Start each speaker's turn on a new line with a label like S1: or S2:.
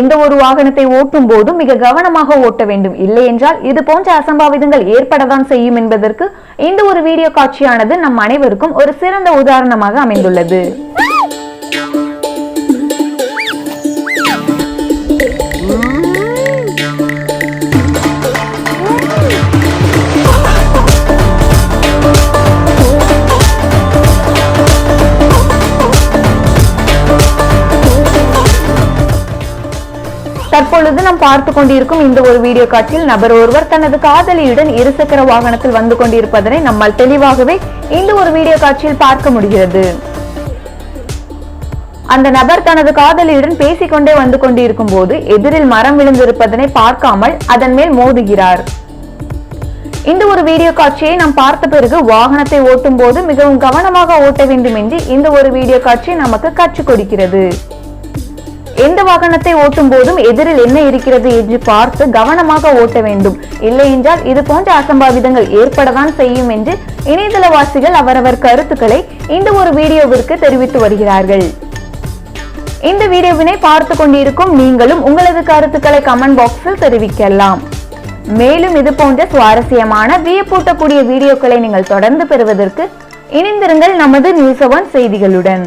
S1: எந்த ஒரு வாகனத்தை ஓட்டும் போதும் மிக கவனமாக ஓட்ட வேண்டும். இல்லை என்றால் இது போன்ற அசம்பாவிதங்கள் ஏற்படத்தான் செய்யும் என்பதற்கு இந்த ஒரு வீடியோ காட்சியானது நம் அனைவருக்கும் ஒரு சிறந்த உதாரணமாக அமைந்துள்ளது. தற்பொழுது நாம் பார்த்து கொண்டிருக்கும் இந்த ஒரு வீடியோ காட்சியில் நபர் ஒருவர் தனது காதலியுடன் இருசக்கர வாகனத்தில் வந்து கொண்டிருப்பதனை நம்மால் தெளிவாகவே இந்த ஒரு வீடியோ காட்சியில் பார்க்க முடிகிறது. அந்த நபர் தனது காதலியுடன் பேசிக்கொண்டே வந்து கொண்டிருக்கும் போது எதிரில் மரம் விழுந்திருப்பதனை பார்க்காமல் அதன் மேல் மோதுகிறார். இந்த ஒரு வீடியோ காட்சியை நாம் பார்த்த பிறகு வாகனத்தை ஓட்டும் போது மிகவும் கவனமாக ஓட்ட வேண்டும் என்று இந்த ஒரு வீடியோ காட்சி நமக்கு கற்றுக் கொடுக்கிறது. எந்த வாகனத்தை ஓட்டும் போதும் எதிரில் என்ன இருக்கிறது என்று பார்த்து கவனமாக ஓட்ட வேண்டும். இல்லை என்றால் இது போன்ற அசம்பாவிதங்கள் ஏற்படத்தான் செய்யும் என்று இணையதளவாசிகள் அவரவர் கருத்துக்களை இந்த ஒரு வீடியோவிற்கு தெரிவித்து வருகிறார்கள். இந்த வீடியோவினை பார்த்து கொண்டிருக்கும் நீங்களும் உங்களது கருத்துக்களை கமெண்ட் பாக்ஸில் தெரிவிக்கலாம். மேலும் இது போன்ற சுவாரஸ்யமான வியப்பூட்டக்கூடிய வீடியோக்களை நீங்கள் தொடர்ந்து பெறுவதற்கு இணைந்திருங்கள் நமது நியூஸ் ஒன் செய்திகளுடன்.